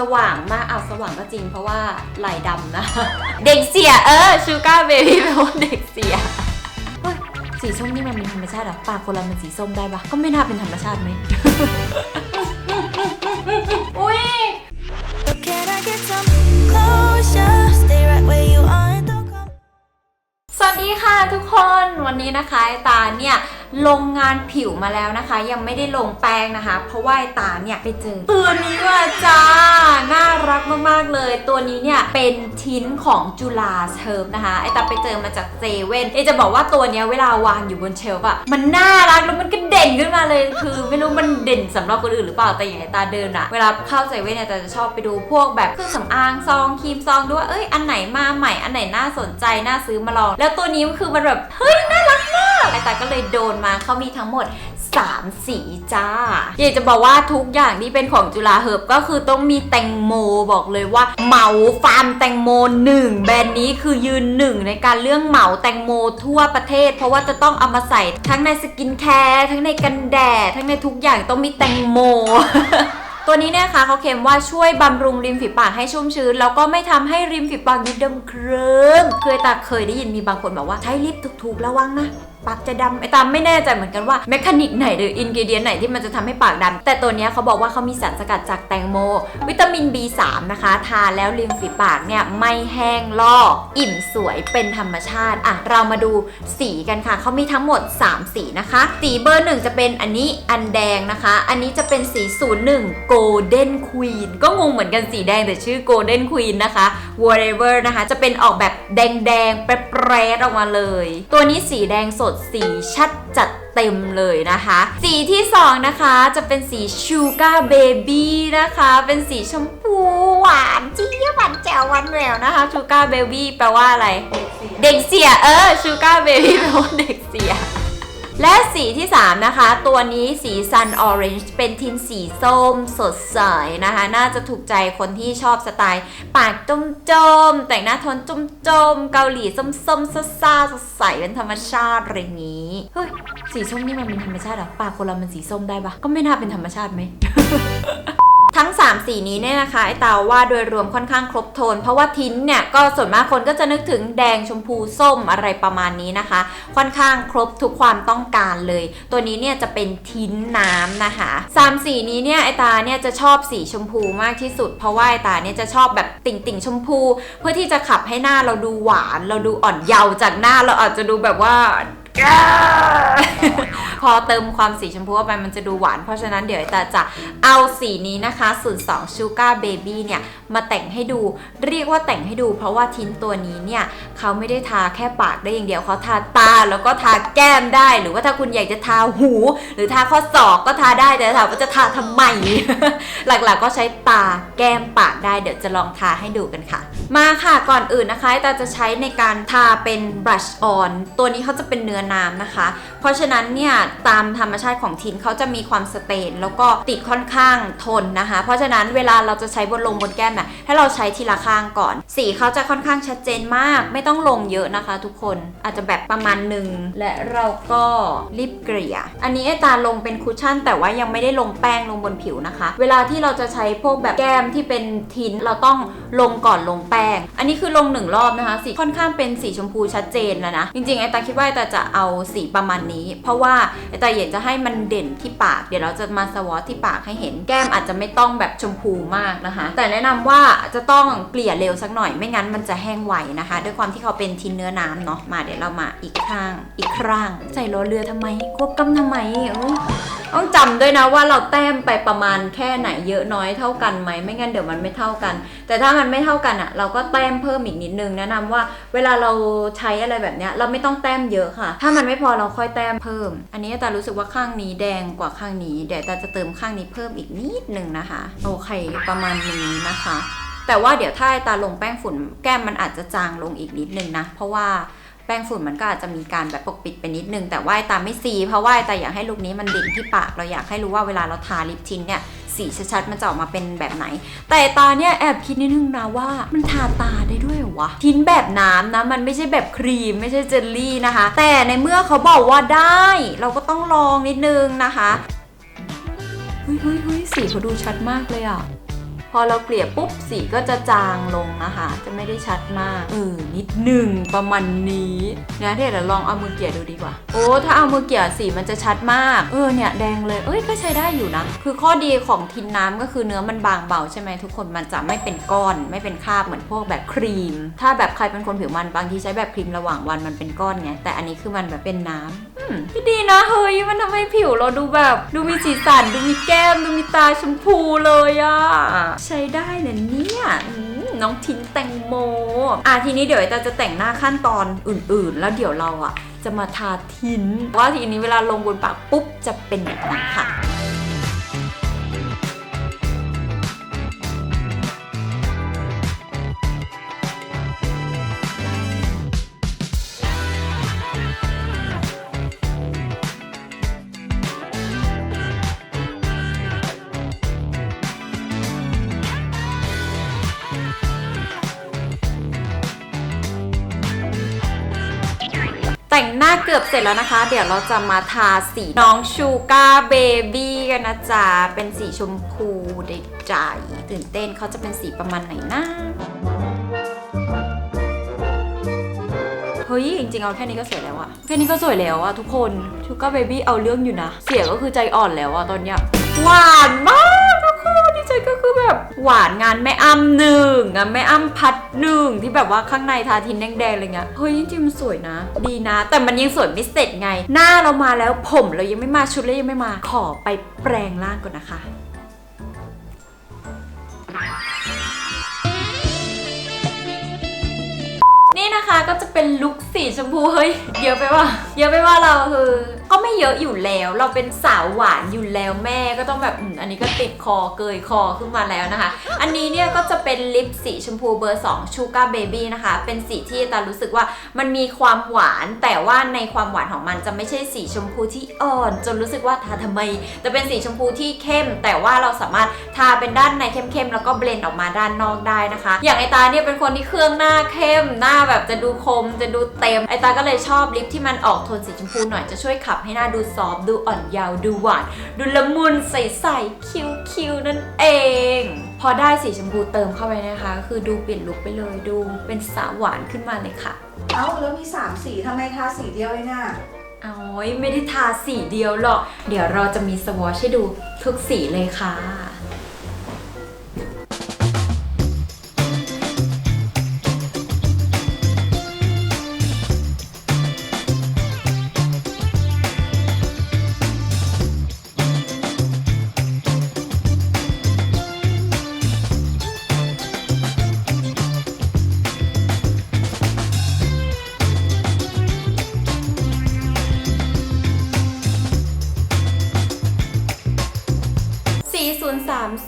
สว่างมากอ้าวสว่างก็จริงเพราะว่าลายดำนะ เด็กเสีย เออชูการ์เบบี้แปลว่าเด็กเสียสีส้มนี่มันเป็นธรรมชาติหรอปากคนเรามันสีส้มได้ปะก็ไม่น่าเป็นธรรมชาติไหมอุ้ยสวัสดีค่ะทุกคนวันนี้นะคะตาเนี่ย ลงงานผิวมาแล้วนะคะ ยังไม่ได้ลงแป้งนะคะ เพราะว่าไอตาเนี่ยไปเจอ ตัวนี้ว่าจ้า น่ารักมากๆเลย ตัวนี้เนี่ยเป็นทิ้นของจุฬาเชิร์ฟนะคะไอตาไปเจอมาจากเซเว่นเอจะบอกว่าตัวเนี้ยเวลาวางอยู่บนเชลฟ์อะมันน่ารักแล้วมันก็เด่นขึ้นมาเลย คือไม่รู้มันเด่นสำหรับคนอื่นหรือเปล่าแต่อย่างไอตาเดินอะเวลาเข้าเซเว่นเนี่ยตาจะชอบไปดูพวกแบบเครื่องสำอางซองครีมซองด้วยเอ้ยอันไหนมาใหม่อันไหนน่าสนใจน่าซื้อมาลอง แล้วตัวนี้คือมันแบบเฮ้ยน่ารักมาก ไอตาก็เลยโดนมาเขามีทั้งหมด 3 สีจ้า อยากจะบอกว่าทุกอย่างที่เป็นของจุฬาเฮิบก็คือต้องมีแตงโมบอกเลยว่าเหมาฟาร์มแตงโมหนึ่งแบรนด์นี้คือยืนหนึ่งในการเรื่องเหมาแตงโมทั่วประเทศ เพราะว่าจะต้องเอามาใส่ทั้งในสกินแคร์ทั้งในกันแดดทั้งในทุกอย่างต้องมีแตงโมตัวนี้เนี่ยค่ะเขาเค็มว่าช่วยบำรุงริมฝีปากให้ชุ่มชื้น แล้วก็ไม่ทำให้ริมฝีปากนี่ดำเคริมเคยตาเคยได้ยินมีบางคนบอกว่าใช้ลิปถูกๆระวังนะ ปากจะดำไอตามไม่แน่ใจเหมือนกันว่าแมคานิกไหนหรืออินกิเดียนไหนที่มันจะทำให้ปากดำแต่ตัวนี้เขาบอกว่าเขามีสารสกัดจากแตงโม วิตามิน B3 นะคะทาแล้วริมฝีปากเนี่ยไม่แห้งลอกอิ่มสวยเป็นธรรมชาติอะเรามาดูสีกันค่ะเขามีทั้งหมด 3 สีนะคะ สีเบอร์หนึ่งจะเป็นอันนี้อันแดงนะคะ อันนี้จะเป็นสี 01 Golden Queen ก็งงเหมือนกันสีแดงแต่ชื่อ Golden Queen นะคะ whatever นะคะ จะเป็นออกแบบแดงๆแปรๆออกมาเลย ตัวนี้สีแดงสดสีชัดจัดเต็มเลยนะคะ สีที่2นะคะจะเป็นสีชูการ์เบบี้นะคะ เป็นสีชมพูหวานเจี๊ยบหวานแจ๋วหวานแหววนะคะชูการ์เบบี้แปลว่าอะไร เด็กเสีย เออชูการ์เบบี้แปลว่าเด็กเสีย และสีที่ 3 นะคะ ตัวนี้สี Sun Orange เป็นทินสีส้มสดใสนะคะ น่าจะถูกใจคนที่ชอบสไตล์ ปากจมจมๆแต่งหน้าทนจมจมๆเกาหลีส้มส้มๆซ่าซ่าๆสดใสเป็นธรรมชาติอะไรอย่างนี้ เฮ้ย สีส้มนี่มันเป็นธรรมชาติหรอปากคนเรามันสีส้มได้ปะก็ไม่น่าเป็นธรรมชาติไหม ทั้ง 3 สีนี้เนี่ยนะคะไอตาว่าโดยรวมค่อนข้างครบโทน เพราะว่าทินเนี่ยก็ส่วนมากคนก็จะนึกถึงแดงชมพูส้มอะไรประมาณนี้นะคะ ค่อนข้างครบทุกความต้องการเลย ตัวนี้เนี่ยจะเป็นทินน้ำนะคะสามสีนี้เนี่ยไอตาเนี่ยจะชอบสีชมพูมากที่สุด เพราะว่าไอตาเนี่ยจะชอบแบบติ่งติ่งๆชมพู เพื่อที่จะขับให้หน้าเราดูหวาน เราดูอ่อนเยาว์จากหน้าเราอาจจะดูแบบว่า พอเติมความสีชมพูเข้าไปมันจะดูหวาน เพราะฉะนั้นเดี๋ยวตาจะเอาสีนี้นะคะ 02 Sugar Baby เนี่ยมาแต่งให้ดู เรียกว่าแต่งให้ดู เพราะว่าทิ้นตัวนี้เนี่ยเขาไม่ได้ทาแค่ปากได้อย่างเดียวเขาทาตาแล้วก็ทาแก้มได้ หรือว่าถ้าคุณอยากจะทาหู หรือทาข้อศอกก็ทาได้แต่ถามว่าจะทาทำไม หลักๆก็ใช้ตาแก้มปากได้เดี๋ยวจะลองทาให้ดูกันค่ะ มาค่ะก่อนอื่นนะคะตาจะใช้ในการทาเป็น brush on ตัวนี้เขาจะเป็นเนื้อน้ำนะคะ เพราะฉะนั้นเนี่ยตามธรรมชาติของทินเขาจะมีความสเตนแล้วก็ติดค่อนข้างทนนะคะ เพราะฉะนั้นเวลาเราจะใช้บนลงบนแก้มน่ะให้เราใช้ทีละข้างก่อน สีเขาจะค่อนข้างชัดเจนมาก ไม่ต้องลงเยอะนะคะ ทุกคนอาจจะแบบประมาณหนึ่งและเราก็รีบเกลี่ย อันนี้ไอตาลงเป็นคุชชั่น แต่ว่ายังไม่ได้ลงแป้งลงบนผิวนะคะ เวลาที่เราจะใช้พวกแบบแก้มที่เป็นทินเราต้องลงก่อนลงแป้ง อันนี้คือลงหนึ่งรอบนะคะสีค่อนข้างเป็นสีชมพูชัดเจนแล้วนะจริงๆไอตาคิดว่าไอตาจะเอาสีประมาณนี้ เพราะว่าไอตาอยากจะให้มันเด่นที่ปาก เดี๋ยวเราจะมาสวอตที่ปากให้เห็น แก้มอาจจะไม่ต้องแบบชมพูมากนะคะ แต่แนะนำว่าจะต้องเกลี่ยเร็วสักหน่อย ไม่งั้นมันจะแห้งไวนะคะ ด้วยความที่เขาเป็นทินเนื้อน้ำเนาะ มาเดี๋ยวเรามาอีกข้าง อีกครั้งใจรอเรือทำไม ควบกำทำไมเอ้ต้องจำด้วยนะว่าเราแต้มไปประมาณแค่ไหนเยอะน้อยเท่ากันไหมไม่งั้นเดี๋ยวมันไม่เท่ากัน แต่ถ้ามันไม่เท่ากันอะ่ะ เราก็แต้มเพิ่มอีกนิดนึงแนะนำว่าเวลาเราใช้อะไรแบบเนี้ยเราไม่ต้องแต้มเยอะค่ะ ถ้ามันไม่พอเราค่อยแต้มเพิ่ม อันนี้แต่รู้สึกว่าข้างนี้แดงกว่าข้างนี้เดี๋ยวตาจะเติมข้างนี้เพิ่มอีกนิดนึงนะคะ โอเคประมาณนี้นะคะ แต่ว่าเดี๋ยวถ้าตาลงแป้งฝุ่นแก้มมันอาจจะจางลงอีกนิดนึงนะ เพราะว่า ป้งฝุ่นมันก็อาจจะมีการแบบปกปิดไปนิดนึง แต่ว่าตาไม่ซีเพราะว่าไอ้ตาอยากให้ลุคนี้มันเด่นที่ปาก เราอยากให้รู้ว่าเวลาเราทาลิปทินเนี่ยสีชัดๆมันจะออกมาเป็นแบบไหน แต่ตาเนี่ยแอบคิดนิดนึงนะว่ามันทาตาได้ด้วยวะทินแบบน้ำนะมันไม่ใช่แบบครีมไม่ใช่เจลลี่นะคะ แต่ในเมื่อเขาบอกว่าได้ เราก็ต้องลองนิดนึงนะคะเฮ้ยเฮ้ยเฮ้ยสีเขาดูชัดมากเลยอะ พอเราเกลี่ยปุ๊บสีก็จะจางลงนะคะ จะไม่ได้ชัดมากเออนิดหนึ่งประมาณนี้นะเดี๋ยวลองเอามือเกลี่ยดูดีกว่า โอ้ถ้าเอามือเกลี่ยสีมันจะชัดมากเออเนี่ยแดงเลยเอ้ยก็ใช้ได้อยู่นะ คือข้อดีของทินน้ำก็คือเนื้อมันบางเบาใช่ไหมทุกคนมันจะไม่เป็นก้อน ไม่เป็นคราบเหมือนพวกแบบครีม ถ้าแบบใครเป็นคนผิวมันบางทีใช้แบบครีมระหว่างวันมันเป็นก้อนไงแต่อันนี้คือมันแบบเป็นน้ำอืมก็ดีนะเฮ้ยมันทำให้ผิวเราดูแบบ ดูมีสีสันดูมีแก้มดูมีตาชมพูเลยอะใช้ได้เลยเนี่ยน้องทินแตงโม อะทีนี้เดี๋ยวเราจะแต่งหน้าขั้นตอนอื่นๆ แล้วเดี๋ยวเราอะ จะมาทาทินว่าทีนี้เวลาลงบนปากปุ๊บจะเป็นแบบนั้นค่ะ แต่งหน้าเกือบเสร็จแล้วนะคะ เดี๋ยวเราจะมาทาสีน้องชูการ์เบบี้กันนะจ๊ะ เป็นสีชมพูเด็กใจตื่นเต้นเขาจะเป็นสีประมาณไหนนะเฮ้ย จริงๆ เอาแค่นี้ก็สวยแล้วอะแค่นี้ก็สวยแล้วอะทุกคนชูการ์เบบี้เอาเรื่องอยู่นะ เสียก็คือใจอ่อนแล้วอะตอนเนี้ยหวานมาก แบบหวานงานแม่อ้ำหนึ่งอะแม่อ้ำพัดหนึ่งที่แบบว่าข้างในทาทินแดงๆอะไรเงี้ยเฮ้ยจริงๆมันสวยนะ ดีนะ แต่มันยังสวยไม่เสร็จไง หน้าเรามาแล้วผมเรายังไม่มาชุดเรายังไม่มา ขอไปแปลงร่างก่อนนะคะนี่นะคะก็จะเป็นลุคสีชมพูเฮ้ยเยอะไปว่าเยอะไปว่าเราคือ ก็ไม่เยอะอยู่แล้ว เราเป็นสาวหวานอยู่แล้วแม่ก็ต้องแบบอืมอันนี้ก็ติดคอเกยคอขึ้นมาแล้วนะคะ อันนี้เนี่ยก็จะเป็นลิปสีชมพูเบอร์2 Sugar Baby นะคะ เป็นสีที่ตารู้สึกว่ามันมีความหวานแต่ว่าในความหวานของมันจะไม่ใช่สีชมพูที่อ่อน จนรู้สึกว่าทาทำไมแต่เป็นสีชมพูที่เข้ม แต่ว่าเราสามารถทาเป็นด้านในเข้มๆแล้วก็เบลนด์ออกมาด้านนอกได้นะคะ อย่างไอตาเนี่ยเป็นคนที่เครื่องหน้าเข้มหน้าแบบจะดูคมจะดูเต็มไอตาก็เลยชอบลิปที่มันออกโทนสีชมพูหน่อยจะช่วยขับให้หน้าดูซอฟต์ดูอ่อนเยาว์ดูหวาน ดูละมุนใสๆคิ้วๆนั่นเอง พอได้สีชมพูเติมเข้าไปนะคะ คือดูเปลี่ยนลุคไปเลยดูเป็นสาวหวานขึ้นมาเลยค่ะ เอ้าแล้วมีสามสีทำไมทาสีเดียวเองอะโอ้ยไม่ได้ทาสีเดียวหรอก เดี๋ยวเราจะมีสวอชให้ดูทุกสีเลยค่ะ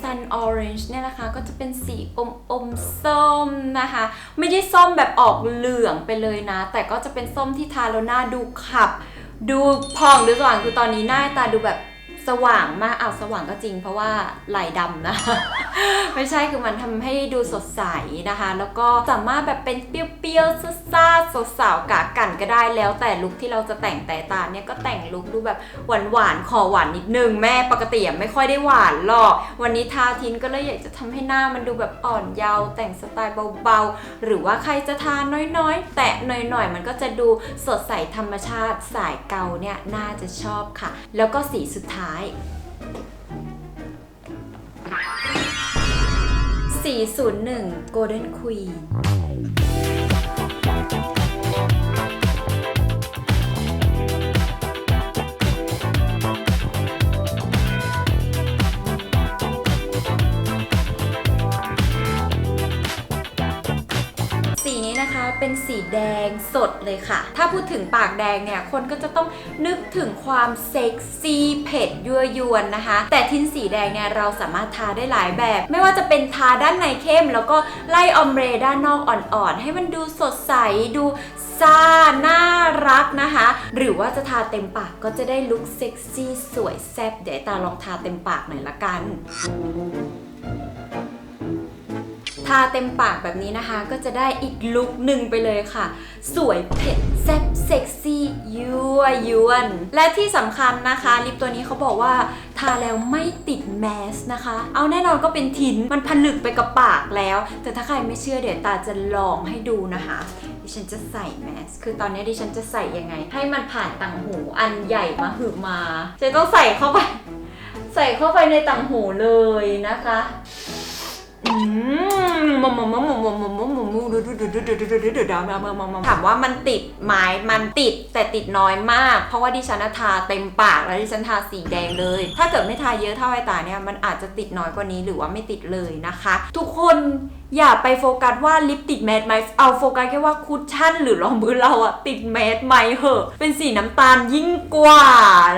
Sun Orange เนี่ยนะคะ ก็จะเป็นสีอมอมส้มนะคะ ไม่ได้ส้มแบบออกเหลืองไปเลยนะ แต่ก็จะเป็นส้มที่ทาแล้วหน้าดูขับ ดูผ่องดูสว่างคือตอนนี้หน้าตาดูแบบสว่างมากอ้าวสว่างก็จริงเพราะว่าไหลดำนะไม่ใช่คือมันทำให้ดูสดใสนะคะ แล้วก็สามารถแบบเป็นเปรี้ยวๆซ่าๆสาวกากันก็ได้แล้วแต่ลุคที่เราจะแต่งแต่ตาเนี่ยก็แต่งลุคดูแบบหวานๆขอหวานนิดนึงแม่ปกติไม่ค่อยได้หวานหรอก วันนี้ทาทินก็เลยอยากจะทำให้หน้ามันดูแบบอ่อนเยาว์แต่งสไตล์เบาๆ หรือว่าใครจะทาน้อยๆ แตะหน่อยๆ มันก็จะดูสดใสธรรมชาติสายเกาเนี่ยน่าจะชอบค่ะ แล้วก็สีสุดท้าย 401 Golden Queen สีนี้นะคะเป็นสีแดงสดเลยค่ะ ถ้าพูดถึงปากแดงเนี่ย คนก็จะต้องนึกถึงความเซ็กซี่เผ็ดยั่วยวนนะคะ แต่ทินสีแดงเนี่ยเราสามารถทาได้หลายแบบ ไม่ว่าจะเป็นทาด้านในเข้ม แล้วก็ไล่ออมเรด้านนอกอ่อนๆ ให้มันดูสดใสดูซ่าน่ารักนะคะ หรือว่าจะทาเต็มปากก็จะได้ลุคเซ็กซี่สวยแซ่บเดี๋ยวตาลองทาเต็มปากหน่อยละกันาาเต็มปากแบบนี้นะคะ ก็จะได้อีกลุคหนึ่งไปเลยค่ะ สวยเผ็ดแซ่บเซ็กซี่ยั่วยวน และที่สำคัญนะคะ ลิปตัวนี้เขาบอกว่าทาแล้วไม่ติดแมสนะคะ เอาแน่นอนก็เป็นทินมันผลึกไปกับปากแล้ว แต่ถ้าใครไม่เชื่อเดี๋ยวตาจะลองให้ดูนะคะดิฉันจะใส่แมส คือตอนนี้ดิฉันจะใส่ยังไง ให้มันผ่านต่างหูอันใหญ่มาหืบมาจะต้องใส่เข้าไป ใส่เข้าไปในต่างหูเลยนะคะ ถามว่ามันติดไหมมันติดแต่ติดน้อยมาก เพราะว่าดิฉันทาเต็มปากแล้วดิฉันทาสีแดงเลย ถ้าเกิดไม่ทาเยอะเท่าไอตาเนี่ยมันอาจจะติดน้อยกว่านี้หรือว่าไม่ติดเลยนะคะ ทุกคน อย่าไปโฟกัสว่าลิปติดแมสไหมเอาโฟกัสแค่ว่าคุชชั่นหรือรองพื้นเราอะติดแมสไหมเหอะ เป็นสีน้ำตาลยิ่งกว่า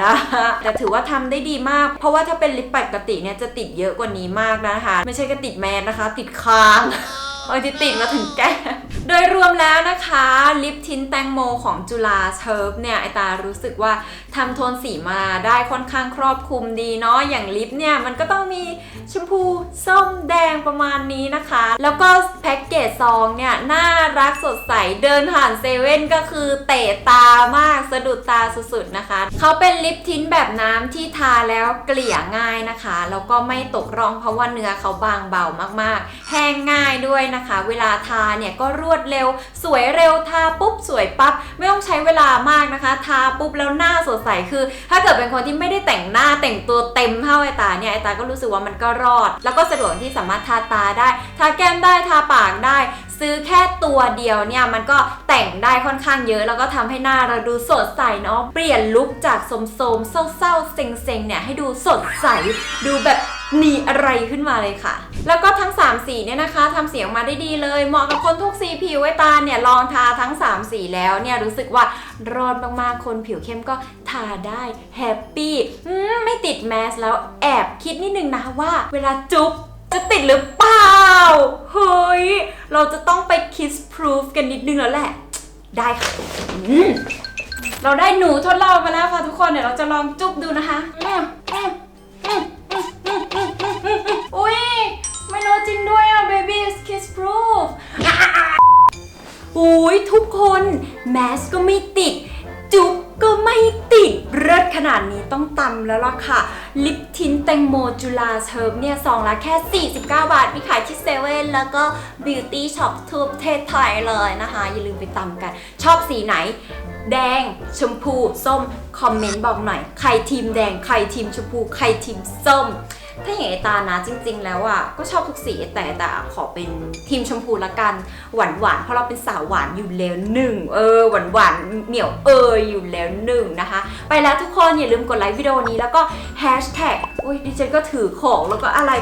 นะคะแต่ถือว่าทำได้ดีมาก เพราะว่าถ้าเป็นลิปปกติเนี่ยจะติดเยอะกว่านี้มากนะคะ ไม่ใช่แค่ติดแมสนะคะ ติดคางบางทีติดมาถึงแก้ม โดยรวมแล้วนะคะ ลิปทินแตงโมของจุฬาเชิร์ฟเนี่ย ไอตารู้สึกว่าทำโทนสีมาได้ค่อนข้างครอบคลุมดีเนาะอย่างลิปเนี่ย มันก็ต้องมีชมพูส้มแดงประมาณนี้นะคะ แล้วก็แพ็กเกจซองเนี่ย น่ารักสดใสเดินผ่านเซเว่นก็คือเตะตามากสะดุดตาสุดๆนะคะ เขาเป็นลิปทินแบบน้ำที่ทาแล้วเกลี่ยง่ายนะคะ แล้วก็ไม่ตกร่องเพราะว่าเนื้อเขาบางเบามากๆ แห้งง่ายด้วยนะคะ เวลาทาเนี่ยก็รวดเร็ว สวยเร็วทาปุ๊บสวยปั๊บไม่ต้องใช้เวลามากนะคะ ทาปุ๊บแล้วหน้าสดใสคือ ถ้าเกิดเป็นคนที่ไม่ได้แต่งหน้าแต่งตัวเต็มเท่าไอตาเนี่ยไอตาก็รู้สึกว่ามันก็รอด แล้วก็สะดวกที่สามารถทาตาได้ ทาแก้มได้ทาปากได้ซื้อแค่ตัวเดียวเนี่ยมันก็แต่งได้ค่อนข้างเยอะ แล้วก็ทำให้หน้าเราดูสดใสเนาะเปลี่ยนลุคจากโสมๆเศร้าๆเซ็งๆเนี่ยให้ดูสดใสดูแบบมีอะไรขึ้นมาเลยค่ะ แล้วก็ทั้ง 3 สีเนี่ยนะคะทำสีออกมาได้ดีเลย เหมาะกับคนทุกสีผิวไว้ตาเนี่ยลองทาทั้ง 3 สีแล้วเนี่ยรู้สึกว่าร้อดมากๆ คนผิวเข้มก็ทาได้แฮปปี้ไม่ติดแมสแล้วแอบคิดนิดนึงนะว่าเวลาจุ๊บจะติดหรือเปล่า เฮ้ย เราจะต้องไป kiss proof กันนิดนึงแล้วแหละ ได้ค่ะอืมเราได้หนูทดลองมาแล้วค่ะทุกคน เดี๋ยวเราจะลองจุ๊บดูนะคะอืมอืมอืมอืมอืมอืมอืมอืมอืมอุ้ยไม่รู้จริงด้วยอะ baby is kiss proof อุ้ยทุกคน แมสก็ไม่ติด จุ๊บ ก็ไม่ติดเลิศขนาดนี้ต้องตำแล้วล่ะค่ะ ลิปทินแตงโมจุลาเชิร์ฟเนี่ยซองละแค่ 49 บาท มีขายที่เซเว่นแล้วก็บิวตี้ช็อปทั่วประเทศไทยเลยนะคะ อย่าลืมไปตำกัน ชอบสีไหน แดง ชมพู ส้ม คอมเมนต์บอกหน่อย ใครทีมแดง ใครทีมชมพู ใครทีมส้ม ถ้าอย่างไอตานะจริง ๆ แล้วอะก็ชอบทุกสีแต่แต่ขอเป็นทีมชมพูละกันหวานหวานๆเพราะเราเป็นสาวหวานอยู่แล้วหนึ่งเออหวานหวานเหนียวเอออยู่แล้วหนึ่งนะคะ ไปแล้วทุกคนอย่าลืมกดไลค์วิดีโอนี้แล้วก็แฮชแท็กอุ้ยดิฉันก็ถือของแล้วก็อะไร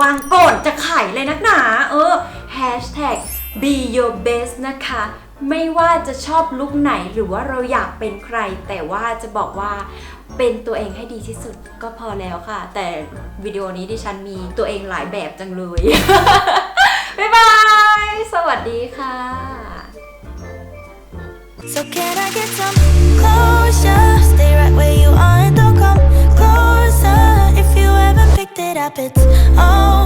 วางก่อนจะไขเลยนักหนา เออ hashtag be your best นะคะ ไม่ว่าจะชอบลุคไหนหรือว่าเราอยากเป็นใคร แต่ว่าจะบอกว่าเป็นตัวเองให้ดีที่สุดก็พอแล้วค่ะ แต่วิดีโอนี้ดิฉันมีตัวเองหลายแบบจังเลย บ๊ายบาย สวัสดีค่ะ So can I get some closure? Stay right where you are and don't come closer. If you haven't picked it up, it's all